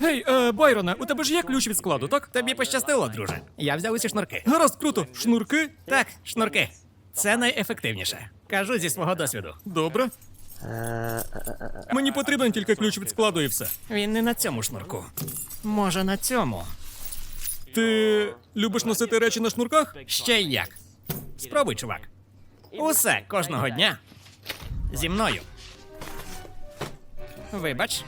Гей, е, Байроне, у тебе ж є ключ від складу, так? Тобі пощастило, друже. Я взяв усі шнурки. Гаразд, круто. Шнурки? Так, шнурки. Це найефективніше. Кажу зі свого досвіду. Добре. Мені потрібен тільки ключ від складу і все. Він не на цьому шнурку. Може, на цьому. Ти любиш носити речі на шнурках? Ще як. Спробуй, чувак. Усе кожного дня. Зі мною. Вибач,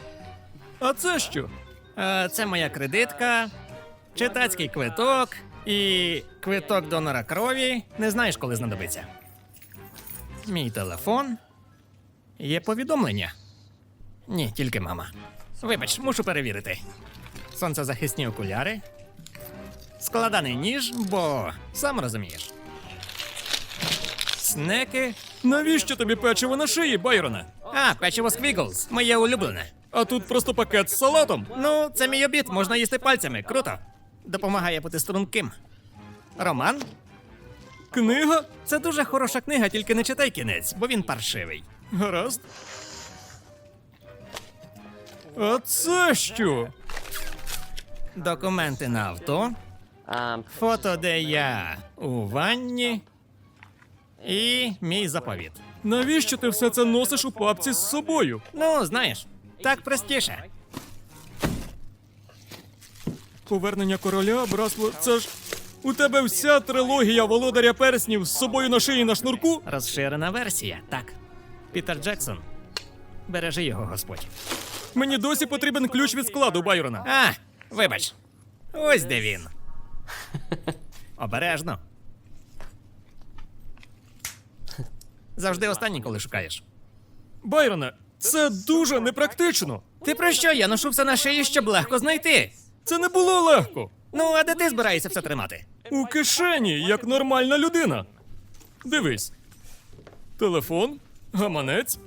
А це що? е, це моя кредитка, читацький квиток і квиток донора крові. Не знаєш, коли знадобиться. Мій телефон. Є повідомлення. Ні, тільки мама. Вибач, мушу перевірити. Сонцезахисні окуляри. Складаний ніж, бо сам розумієш. Снеки. Навіщо тобі печиво на шиї, Байроне? А, печиво Сквіглз, моє улюблене. А тут просто пакет з салатом. Ну, це мій обід, можна їсти пальцями. Круто. Допомагає бути струнким. Роман? Книга? Це дуже хороша книга, тільки не читай кінець, бо він паршивий. Гаразд. А це що? Документи на авто, фото, де я у ванні. І мій заповіт. Навіщо ти все це носиш у папці з собою? Ну, знаєш, так простіше. Повернення короля, брасло, це ж. У тебе вся трилогія володаря перснів з собою на шиї на шнурку? Розширена версія, так. Пітер Джексон. Бережи його, Господь. Мені досі потрібен ключ від складу Байрона. А, вибач. Ось де він. Обережно. Завжди останній, коли шукаєш. Байроне, це дуже непрактично. Ти про що? Я ношу все на шиї, щоб легко знайти. Це не було легко. Ну, а де ти збираєшся все тримати? У кишені, як нормальна людина. Дивись. Телефон, гаманець.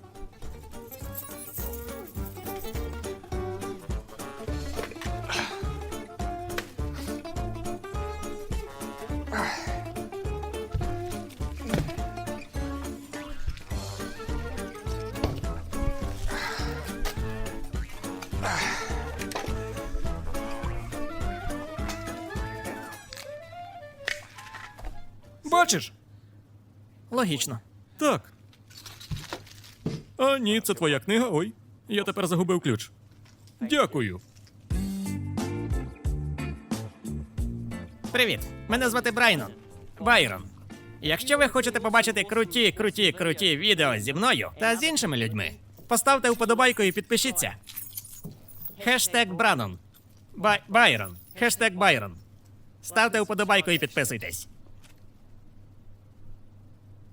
Бачиш? Логічно. Так. А ні, це твоя книга. Ой, я тепер загубив ключ. Дякую. Привіт, мене звати Брайнон. Байрон. Якщо ви хочете побачити круті, круті, круті відео зі мною та з іншими людьми, поставте вподобайку і підпишіться. Хештег Бранон. Бай- Байрон. Хештег Байрон. Ставте вподобайку і підписуйтесь.